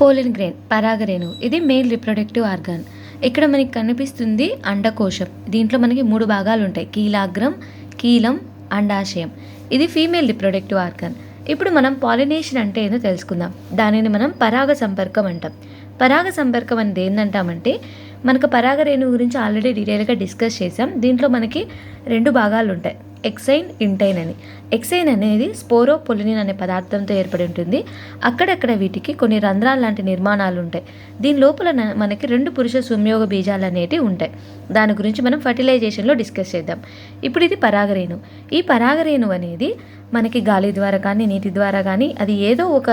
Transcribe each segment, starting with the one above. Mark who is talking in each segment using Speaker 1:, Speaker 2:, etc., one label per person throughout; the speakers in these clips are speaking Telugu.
Speaker 1: పోలిన్ గ్రెయిన్ పరాగరేణు. ఇది మెయిన్ రిప్రొడక్టివ్ ఆర్గాన్. ఇక్కడ మనకి కనిపిస్తుంది అండకోశం. దీంట్లో మనకి మూడు భాగాలు ఉంటాయి కీలాగ్రం కీలం అండాశయం. ఇది ఫీమేల్ రిప్రొడక్టివ్ ఆర్గాన్. ఇప్పుడు మనం పాలినేషన్ అంటే ఏదో తెలుసుకుందాం. దానిని మనం పరాగ సంపర్కం అంటాం. పరాగ సంపర్కం అనేది ఏంటంటామంటే మనకు పరాగరేణు గురించి ఆల్రెడీ డీటెయిల్గా డిస్కస్ చేసాం దీంట్లో మనకి రెండు భాగాలు ఉంటాయి ఎక్సైన్ ఇంటైన్ అని. ఎక్సైన్ అనేది స్పోరోపొలినిన్ అనే పదార్థంతో ఏర్పడి ఉంటుంది. అక్కడక్కడ వీటికి కొన్ని రంధ్రాలు లాంటి నిర్మాణాలు ఉంటాయి. దీని లోపల మనకి రెండు పురుష సంయోగ బీజాలు అనేటివి ఉంటాయి. దాని గురించి మనం ఫర్టిలైజేషన్లో డిస్కస్ చేద్దాం. ఇప్పుడు ఇది పరాగరేణు ఈ పరాగరేణు అనేది మనకి గాలి ద్వారా కానీ నీటి ద్వారా కానీ అది ఏదో ఒక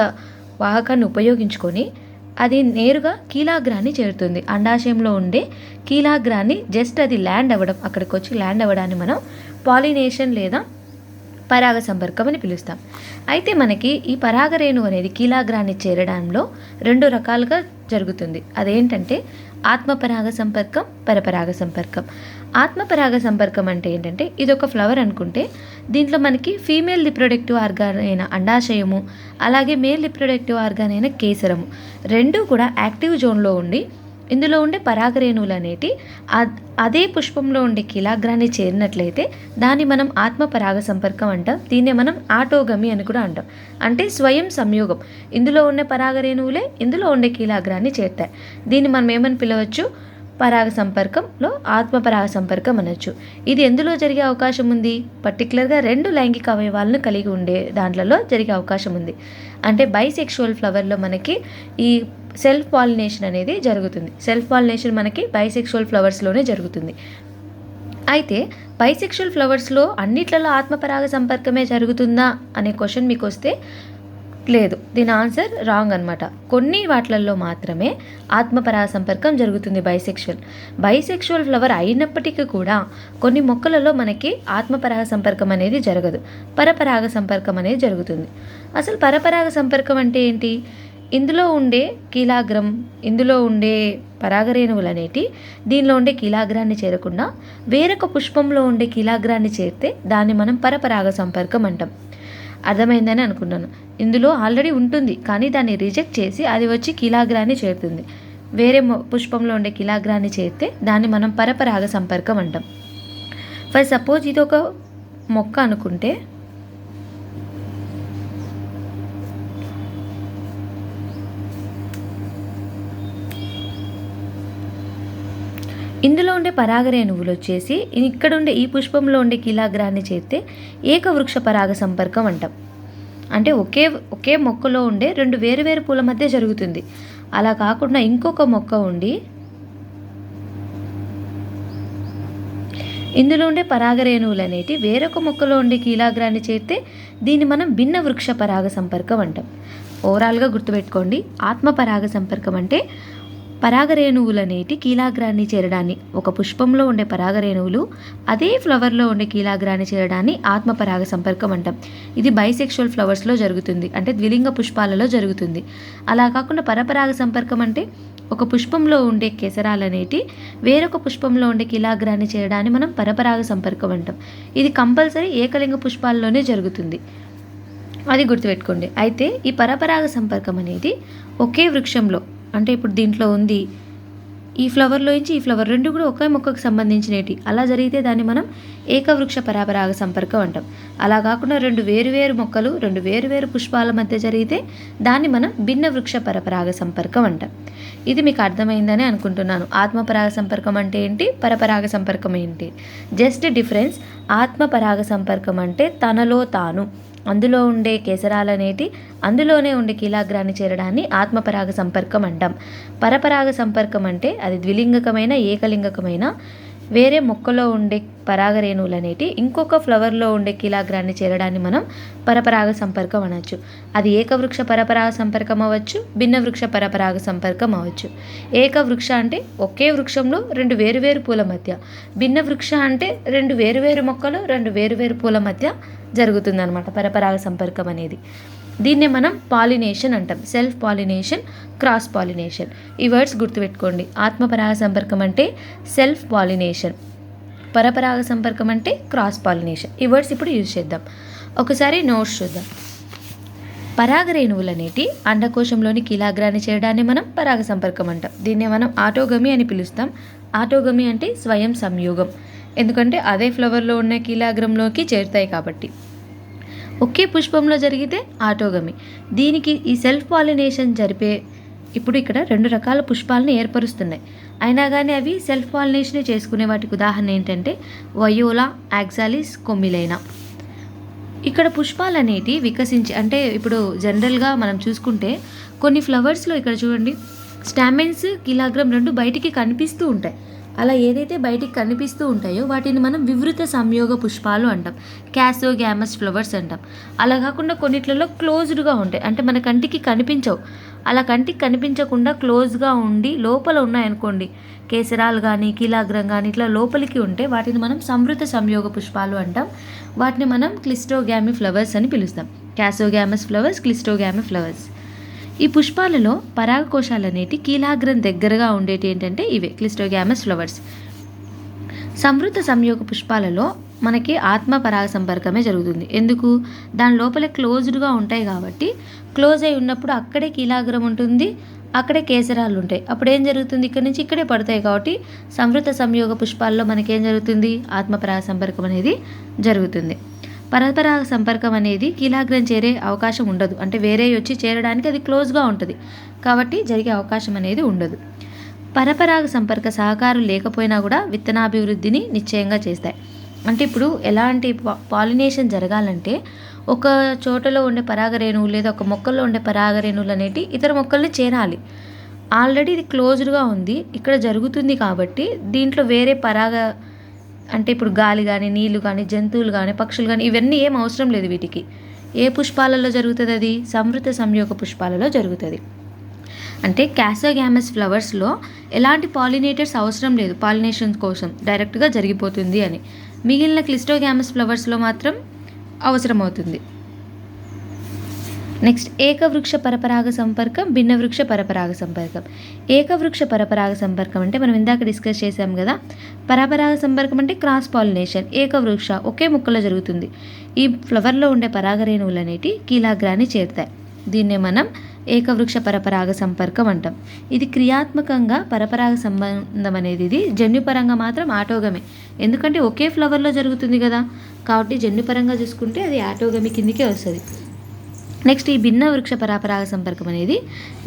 Speaker 1: వాహకాన్ని ఉపయోగించుకొని అది నేరుగా కీలాగ్రాన్ని చేరుతుంది. అండాశయంలో ఉండే కీలాగ్రాన్ని జస్ట్ అది ల్యాండ్ అవ్వడం అక్కడికి వచ్చి ల్యాండ్ అవ్వడాన్ని మనం పాలినేషన్ లేదా పరాగ సంపర్కం అని పిలుస్తాం. అయితే మనకి ఈ పరాగరేణు అనేది కీలాగ్రాన్ని చేరడంలో రెండు రకాలుగా జరుగుతుంది. అదేంటంటే ఆత్మపరాగ సంపర్కం పరపరాగ సంపర్కం. ఆత్మపరాగ సంపర్కం అంటే ఏంటంటే ఇది ఒక ఫ్లవర్ అనుకుంటే దీంట్లో మనకి ఫీమేల్ రిప్రొడక్టివ్ ఆర్గాన్ అయిన అండాశయము అలాగే మేల్ రిప్రొడక్టివ్ ఆర్గాన్ అయిన కేసరము రెండూ కూడా యాక్టివ్ జోన్లో ఉండి ఇందులో ఉండే పరాగరేణువులు అనేటి అదే పుష్పంలో ఉండే కిలాగ్రాన్ని చేరినట్లయితే దాన్ని మనం ఆత్మ పరాగ సంపర్కం అంటాం. దీన్నే మనం ఆటోగమి అని కూడా అంటాం. అంటే స్వయం సంయోగం. ఇందులో ఉండే పరాగరేణువులే ఇందులో ఉండే కీలాగ్రాన్ని చేరుతాయి. దీన్ని మనం ఏమని పిలవచ్చు? పరాగ సంపర్కంలో ఆత్మ పరాగ సంపర్కం అనొచ్చు. ఇది ఎందులో జరిగే అవకాశం ఉంది? పర్టికులర్గా రెండు లైంగిక అవయవాలను కలిగి ఉండే దాంట్లలో జరిగే అవకాశం ఉంది. అంటే బైసెక్షువల్ ఫ్లవర్లో మనకి ఈ సెల్ఫ్ పాలినేషన్ అనేది జరుగుతుంది. సెల్ఫ్ పాలినేషన్ మనకి బైసెక్షువల్ ఫ్లవర్స్లోనే జరుగుతుంది. అయితే బైసెక్షువల్ ఫ్లవర్స్లో అన్నిట్లలో ఆత్మపరాగ సంపర్కమే జరుగుతుందా అనే క్వశ్చన్ మీకు వస్తే లేదు. దీని ఆన్సర్ రాంగ్ అనమాట కొన్ని వాటిలలో మాత్రమే ఆత్మపరాగ సంపర్కం జరుగుతుంది బైసెక్షువల్ బైసెక్షువల్ ఫ్లవర్ అయినప్పటికీ కూడా కొన్ని మొక్కలలో మనకి ఆత్మపరాగ సంపర్కం అనేది జరగదు. పరపరాగ సంపర్కం అనేది జరుగుతుంది. అసలు పరపరాగ సంపర్కం అంటే ఏంటి? ఇందులో ఉండే కీలాగ్రం ఇందులో ఉండే పరాగరేణువులు అనేటి దీనిలో ఉండే కీలాగ్రాన్ని చేరకుండా వేరొక పుష్పంలో ఉండే కీలాగ్రాన్ని చేరితే దాన్ని మనం పరపరాగ సంపర్కం అంటాం. అర్థమైందని అనుకున్నాను. ఇందులో ఆల్రెడీ ఉంటుంది కానీ దాన్ని రిజెక్ట్ చేసి అది వచ్చి కిలాగ్రాన్ని చేరుతుంది. వేరే మొ- పుష్పంలో ఉండే కిలాగ్రాన్ని చేరితే దాన్ని మనం పరపరాగ సంపర్కం అంటాం. ఫర్ సపోజ్ ఇది ఒక మొక్క అనుకుంటే ఇందులో ఉండే పరాగరేణువులు వచ్చేసి ఇక్కడ ఉండే ఈ పుష్పంలో ఉండే కీలాగ్రాన్ని చేస్తే ఏకవృక్ష పరాగ సంపర్కం అంటాం. అంటే ఒకే ఒకే మొక్కలో ఉండే రెండు వేరువేరు పూల మధ్య జరుగుతుంది. అలా కాకుండా ఇంకొక మొక్క ఉండి ఇందులో ఉండే పరాగరేణువులు అనేటి వేరొక మొక్కలో ఉండే కీలాగ్రాన్ని చేస్తే దీన్ని మనం భిన్న వృక్ష పరాగ సంపర్కం అంటాం. ఓవరాల్గా గుర్తుపెట్టుకోండి ఆత్మ పరాగ సంపర్కం అంటే పరాగరేణువులనేటి కీలాగ్రాన్ని చేరడాన్ని. ఒక పుష్పంలో ఉండే పరాగరేణువులు అదే ఫ్లవర్లో ఉండే కీలాగ్రాన్ని చేరడాన్ని ఆత్మపరాగ సంపర్కం అంటాం. ఇది బైసెక్షువల్ ఫ్లవర్స్లో జరుగుతుంది అంటే ద్విలింగ పుష్పాలలో జరుగుతుంది. అలా కాకుండా పరపరాగ సంపర్కం అంటే ఒక పుష్పంలో ఉండే కేసరాలనేటి వేరొక పుష్పంలో ఉండే కిలాగ్రాన్ని చేయడాన్ని మనం పరపరాగ సంపర్కం అంటాం. ఇది కంపల్సరీ ఏకలింగ పుష్పాల్లోనే జరుగుతుంది. అది గుర్తుపెట్టుకోండి. అయితే ఈ పరపరాగ సంపర్కం అనేది ఒకే వృక్షంలో అంటే ఇప్పుడు దీంట్లో ఉంది. ఈ ఫ్లవర్లో నుంచి ఈ ఫ్లవర్ రెండు కూడా ఒకే మొక్కకు సంబంధించినవి. అలా జరిగితే దాన్ని మనం ఏకవృక్ష పరాపరాగ సంపర్కం అంటాం. అలా కాకుండా రెండు వేరువేరు మొక్కలు రెండు వేరువేరు పుష్పాల మధ్య జరిగితే దాన్ని మనం భిన్న వృక్ష పరపరాగ సంపర్కం అంటాం. ఇది మీకు అర్థమైందని అనుకుంటున్నాను. ఆత్మపరాగ సంపర్కం అంటే ఏంటి? పరపరాగ సంపర్కం ఏంటి? Just difference. ఆత్మపరాగ సంపర్కం అంటే తనలో తాను. అందులో ఉండే కేసరాలనేటి అందులోనే ఉండే కీలాగ్రాన్ని చేరడాన్ని ఆత్మపరాగ సంపర్కం అంటాం పరపరాగ సంపర్కం అంటే అది ద్విలింగకమైన ఏకలింగకమైన వేరే మొక్కలో ఉండే పరాగరేణువులు అనేటి ఇంకొక ఫ్లవర్లో ఉండే కీలాగ్రాన్ని చేరడాన్ని మనం పరపరాగ సంపర్కం అనొచ్చు. అది ఏకవృక్ష పరపరాగ సంపర్కం అవ్వచ్చు భిన్న వృక్ష పరపరాగ సంపర్కం అవ్వచ్చు. ఏకవృక్ష అంటే ఒకే వృక్షంలో రెండు వేరువేరు పూల మధ్య భిన్న వృక్ష అంటే రెండు వేరువేరు మొక్కలు రెండు వేరువేరు పూల మధ్య జరుగుతుందన్నమాట పరపరాగ సంపర్కం అనేది. దీన్నే మనం పాలినేషన్ అంటాం. Self pollination cross pollination. ఈ వర్డ్స్ గుర్తుపెట్టుకోండి. ఆత్మపరాగ సంపర్కం అంటే సెల్ఫ్ పాలినేషన్. పరపరాగ సంపర్కం అంటే క్రాస్ పాలినేషన్. ఈ వర్డ్స్ ఇప్పుడు యూజ్ చేద్దాం. ఒకసారి నోట్స్ చూద్దాం. పరాగరేణువులు అనేటి అండకోశంలోని కీలాగ్రాన్ని చేయడాన్ని మనం పరాగ సంపర్కం అంటాం. దీన్ని మనం ఆటోగమి అని పిలుస్తాం. ఆటోగమి అంటే స్వయం సంయోగం. ఎందుకంటే అదే ఫ్లవర్లో ఉన్న కీలాగ్రంలోకి చేరుతాయి కాబట్టి. ఒకే పుష్పంలో జరిగితే ఆటోగమి. దీనికి ఈ సెల్ఫ్ పాలినేషన్ జరిపే ఇప్పుడు ఇక్కడ రెండు రకాల పుష్పాలను ఏర్పరుస్తున్నాయి. అయినా కానీ అవి సెల్ఫ్ పాలినేషన్ చేసుకునే వాటికి ఉదాహరణ ఏంటంటే వయోలా యాక్సాలిస్ కొమ్మిలైనా. ఇక్కడ పుష్పాలు అనేటి వికసించి అంటే ఇప్పుడు జనరల్గా మనం చూసుకుంటే కొన్ని ఫ్లవర్స్లో ఇక్కడ చూడండి స్టామెన్స్ కిలాగ్రామ్ రెండు బయటికి కనిపిస్తూ ఉంటాయి. అలా ఏదైతే బయటికి కనిపిస్తూ ఉంటాయో వాటిని మనం వివృత సంయోగ పుష్పాలు అంటాం. క్యాసో గ్యామస్ ఫ్లవర్స్ అంటాం. అలా కాకుండా కొన్నిట్లలో క్లోజ్డ్గా ఉంటాయి. అంటే మన కంటికి కనిపించవు. అలా కంటికి కనిపించకుండా క్లోజ్గా ఉండి లోపల ఉన్నాయనుకోండి కేసరాలు కానీ కీలాగ్రం కానీ ఇట్లా లోపలికి ఉంటే వాటిని మనం సమృద్ధ సంయోగ పుష్పాలు అంటాం. వాటిని మనం క్లిస్టోగ్యామి ఫ్లవర్స్ అని పిలుస్తాం. Chasmogamous flowers cleistogamy flowers. ఈ పుష్పాలలో పరాగకోశాలనేటి కీలాగ్రం దగ్గరగా ఉండేటి ఏంటంటే ఇవే క్లిస్టోగ్యామస్ ఫ్లవర్స్ సమృద్ధ సంయోగ పుష్పాలలో మనకి ఆత్మ పరాగ సంపర్కమే జరుగుతుంది. ఎందుకు? దాని లోపల క్లోజ్డ్గా ఉంటాయి కాబట్టి క్లోజ్ అయి ఉన్నప్పుడు అక్కడే కీలాగ్రం ఉంటుంది అక్కడే కేసరాలు ఉంటాయి. అప్పుడు ఏం జరుగుతుంది? ఇక్కడ నుంచి ఇక్కడే పడతాయి కాబట్టి సమృద్ధ సంయోగ పుష్పాల్లో మనకేం జరుగుతుంది? ఆత్మ పరాగ సంపర్కం అనేది జరుగుతుంది. పరపరాగ సంపర్కం అనేది కీలాగ్రం చేరే అవకాశం ఉండదు. అంటే వేరే వచ్చి చేరడానికి అది క్లోజ్గా ఉంటుంది. కాబట్టి జరిగే అవకాశం అనేది ఉండదు. పరపరాగ సంపర్క సహకారం లేకపోయినా కూడా విత్తనాభివృద్ధిని నిశ్చయంగా చేస్తాయి. అంటే ఇప్పుడు ఎలాంటి పాలినేషన్ జరగాలంటే ఒక చోటలో ఉండే పరాగరేణువు లేదా ఒక మొక్కల్లో ఉండే పరాగరేణువులు అనేటి ఇతర మొక్కల్ని చేరాలి. ఆల్రెడీ ఇది క్లోజ్డ్గా ఉంది. ఇక్కడ జరుగుతుంది కాబట్టి దీంట్లో వేరే పరాగ అంటే ఇప్పుడు గాలి కానీ నీళ్ళు కానీ జంతువులు కానీ పక్షులు కానీ ఇవన్నీ ఏం అవసరం లేదు వీటికి. ఏ పుష్పాలలో జరుగుతుంది అది? సమృద్ధ సంయోగ పుష్పాలలో జరుగుతుంది. అంటే క్యాసోగ్యామస్ ఫ్లవర్స్లో ఎలాంటి పాలినేటర్స్ అవసరం లేదు. పాలినేషన్ కోసం డైరెక్ట్గా జరిగిపోతుంది అని. మిగిలిన క్లిస్టోగ్యామస్ ఫ్లవర్స్లో మాత్రం అవసరమవుతుంది. నెక్స్ట్ ఏకవృక్ష పరపరాగ సంపర్కం భిన్న వృక్ష పరపరాగ సంపర్కం. ఏకవృక్ష పరపరాగ సంపర్కం అంటే మనం ఇందాక డిస్కస్ చేసాం కదా పరపరాగ సంపర్కం అంటే క్రాస్ పాలినేషన్ ఏకవృక్ష ఒకే ముక్కలో జరుగుతుంది. ఈ ఫ్లవర్లో ఉండే పరాగరేణువులు అనేటి కీలాగ్రాన్ని చేరుతాయి. దీన్నే మనం ఏకవృక్ష పరపరాగ సంపర్కం అంటాం. ఇది క్రియాత్మకంగా పరపరాగ సంబంధం అనేది ఇది జన్యుపరంగా మాత్రం ఆటోగమే. ఎందుకంటే ఒకే ఫ్లవర్లో జరుగుతుంది కదా. కాబట్టి జన్యుపరంగా చూసుకుంటే అది ఆటోగమి కిందికే వస్తుంది. నెక్స్ట్ ఈ భిన్న వృక్ష పరపరాగ సంపర్కం అనేది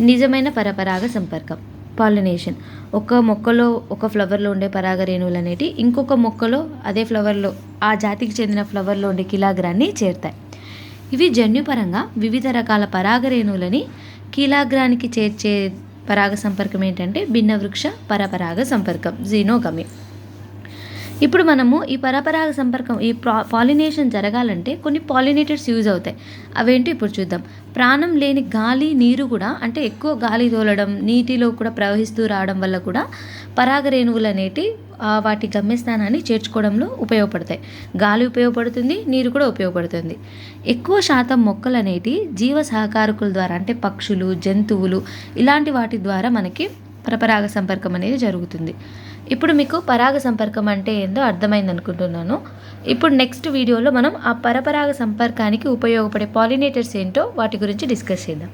Speaker 1: నిజమైన పరపరాగ సంపర్కం పాలినేషన్ ఒక మొక్కలో ఒక ఫ్లవర్లో ఉండే పరాగ రేణువులు అనేటి ఇంకొక మొక్కలో అదే ఫ్లవర్లో ఆ జాతికి చెందిన ఫ్లవర్లో ఉండే కిలాగ్రాన్ని చేరుతాయి. ఇవి జన్యుపరంగా వివిధ రకాల పరాగ రేణువులని కీలాగ్రానికి చేర్చే పరాగ సంపర్కం ఏంటంటే భిన్న వృక్ష పరపరాగ సంపర్కం జీనోగమి ఇప్పుడు మనము ఈ పరపరాగ సంపర్కం ఈ ప్రా పాలినేషన్ జరగాలంటే కొన్ని పాలినేటర్స్ యూజ్ అవుతాయి. అవేంటి ఇప్పుడు చూద్దాం. ప్రాణం లేని గాలి నీరు కూడా అంటే ఎక్కువ గాలి తోలడం నీటిలో కూడా ప్రవహిస్తూ రావడం వల్ల కూడా పరాగ రేణువులు అనేటి వాటి గమ్యస్థానాన్ని చేర్చుకోవడంలో ఉపయోగపడతాయి. గాలి ఉపయోగపడుతుంది నీరు కూడా ఉపయోగపడుతుంది. ఎక్కువ శాతం మొక్కలు అనేటి జీవ సహకారకుల ద్వారా అంటే పక్షులు జంతువులు ఇలాంటి వాటి ద్వారా మనకి పరపరాగ సంపర్కం అనేది జరుగుతుంది. ఇప్పుడు మీకు పరాగ సంపర్కం అంటే ఏందో అర్థమైంది అనుకుంటున్నాను ఇప్పుడు నెక్స్ట్ వీడియోలో మనం ఆ పరపరాగ సంపర్కానికి ఉపయోగపడే పాలినేటర్స్ ఏంటో వాటి గురించి డిస్కస్ చేద్దాం.